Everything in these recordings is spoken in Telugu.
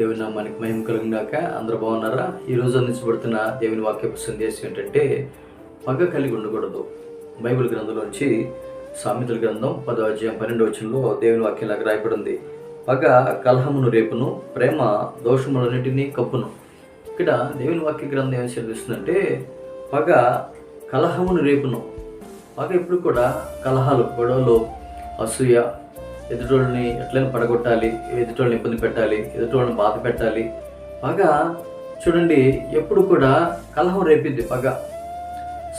దేవుని నామానికి మహిమ కలిగినాక అందరూ బాగున్నారా? ఈ రోజు అందించబడుతున్న దేవుని వాక్యపు సందేశం ఏంటంటే పగ కలిగి ఉండకూడదు. బైబిల్ గ్రంథంలోంచి సామెతల గ్రంథం పదో అధ్యాయం పన్నెండు వచనంలో దేవుని వాక్యం లాగా ఉంది పగ కలహమును రేపును ప్రేమ దోషములన్నిటినీ కప్పును. ఇక్కడ దేవుని వాక్య గ్రంథం ఏం చదివిస్తుందంటే పగ కలహమును రేపును. పగ ఎప్పుడు కూడా కలహాలు గొడవలు అసూయ ఎదుటోళ్ళని ఎట్లయినా పడగొట్టాలి ఎదుటోళ్ళని ఇబ్బంది పెట్టాలి ఎదుటోళ్ళని బాధ పెట్టాలి. పగ చూడండి ఎప్పుడు కూడా కలహం రేపిద్ది పగ.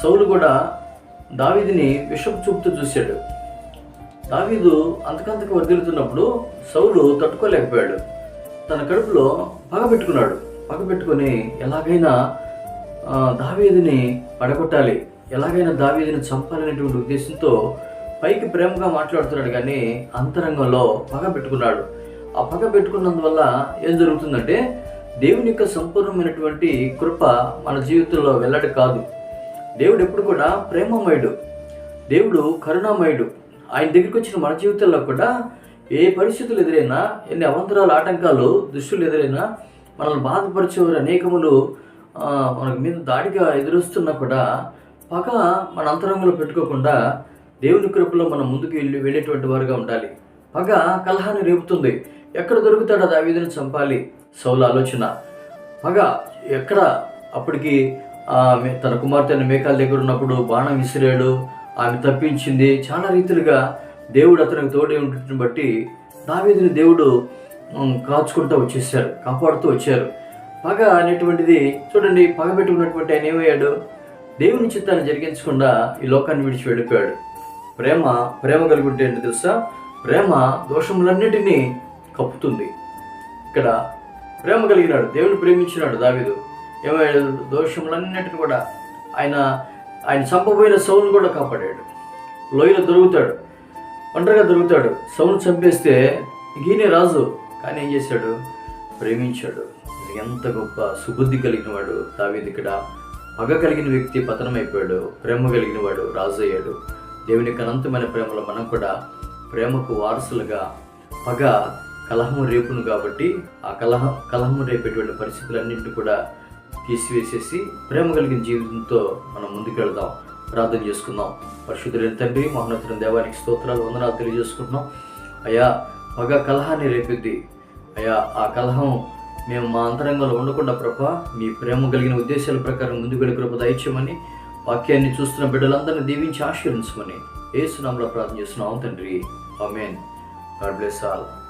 సౌలు కూడా దావీదిని విషపు చూపుతూ చూశాడు. దావీదు అంతకంతకు వర్దిలుతున్నప్పుడు సౌలు తట్టుకోలేకపోయాడు. తన కడుపులో పగ పెట్టుకున్నాడు. పగ పెట్టుకొని ఎలాగైనా దావీదిని పడగొట్టాలి ఎలాగైనా దావీదిని చంపాలనేటువంటి ఉద్దేశంతో పైకి ప్రేమగా మాట్లాడుతున్నాడు కానీ అంతరంగంలో పగ పెట్టుకున్నాడు. ఆ పగ పెట్టుకున్నందువల్ల ఏం జరుగుతుందంటే దేవుని యొక్క సంపూర్ణమైనటువంటి కృప మన జీవితంలో వెల్లడి కాదు. దేవుడు ఎప్పుడు కూడా ప్రేమమయుడు దేవుడు కరుణామయుడు. ఆయన దగ్గరికి వచ్చిన మన జీవితంలో కూడా ఏ పరిస్థితులు ఎదురైనా ఎన్ని అవంతరాలు ఆటంకాలు దుష్టులు ఎదురైనా మనల్ని బాధపరిచేవారు అనేకములు మనకు మీద దాడిగా ఎదురొస్తున్నా కూడా పగ మన అంతరంగంలో పెట్టుకోకుండా దేవుని కృపలో మనం ముందుకు వెళ్ళి వెళ్ళేటువంటి వారుగా ఉండాలి. పగ కలహాన్ని రేపుతుంది. ఎక్కడ దొరుకుతాడో దావీదుని చంపాలి. సౌల ఆలోచన. పగ ఎక్కడ? అప్పటికి తన కుమార్తె మేకాల దగ్గర ఉన్నప్పుడు బాణం విసిరాడు ఆమె తప్పించింది. చాలా రీతిలుగా దేవుడు అతనికి తోడే ఉండటం బట్టి దావీదుని దేవుడు కాచుకుంటూ వచ్చేసారు కాపాడుతూ వచ్చారు. పగ అనేటువంటిది చూడండి పగ పెట్టుకున్నటువంటి ఆయన ఏమయ్యాడు? దేవుని చిత్తాన్ని జరిగించకుండా ఈ లోకాన్ని విడిచి వెళ్ళిపోయాడు. ప్రేమ ప్రేమ కలిగి ఉంటే ఏంటి తెలుసా? ప్రేమ దోషములన్నిటినీ కప్పుతుంది. ఇక్కడ ప్రేమ కలిగినాడు దేవుని ప్రేమించినాడు దావీదు. ఏమయ్యాడు దోషములన్నిటిని కూడా ఆయన ఆయన చంపబోయిన సౌను కూడా కాపాడాడు. లోయలో దొరుకుతాడు ఒంటరిగా దొరుకుతాడు. సౌను చంపేస్తే ఈయనే రాజు కానీ ఏం చేశాడు? ప్రేమించాడు. ఎంత గొప్ప సుబుద్ధి కలిగిన వాడు దావీదు ఇక్కడ పగ కలిగిన వ్యక్తి పతనమైపోయాడు ప్రేమ కలిగిన వాడు రాజు అయ్యాడు దేవుని అనంతమైన ప్రేమలో మనం కూడా ప్రేమకు వారసులుగా పగ కలహము రేపును కాబట్టి ఆ కలహ కలహము రేపేటువంటి పరిస్థితులన్నింటినీ కూడా తీసివేసేసి ప్రేమ కలిగిన జీవితంతో మనం ముందుకు వెళదాం ప్రార్థన చేసుకుందాం. పరిశుద్ధులైన తండ్రి మహోన్నతుల దేవానికి స్తోత్రాలు వందనాలు తెలియజేసుకుంటున్నాం. అయా పగ కలహాన్ని రేపిద్ది. అయా ఆ కలహం మేము మా అంతరంగంలో ఉండకుండా ప్రభా మీ ప్రేమ కలిగిన ఉద్దేశాల ప్రకారం ముందుకు వెళ్ళి కృప దయచేయమని వాక్యాన్ని చూస్తున్న బిడ్డలందరినీ దీవించి ఆశీర్వించమని ఏసునామలో ప్రార్థన చేస్తున్నాం తండ్రి. ఆమెన్. God bless all.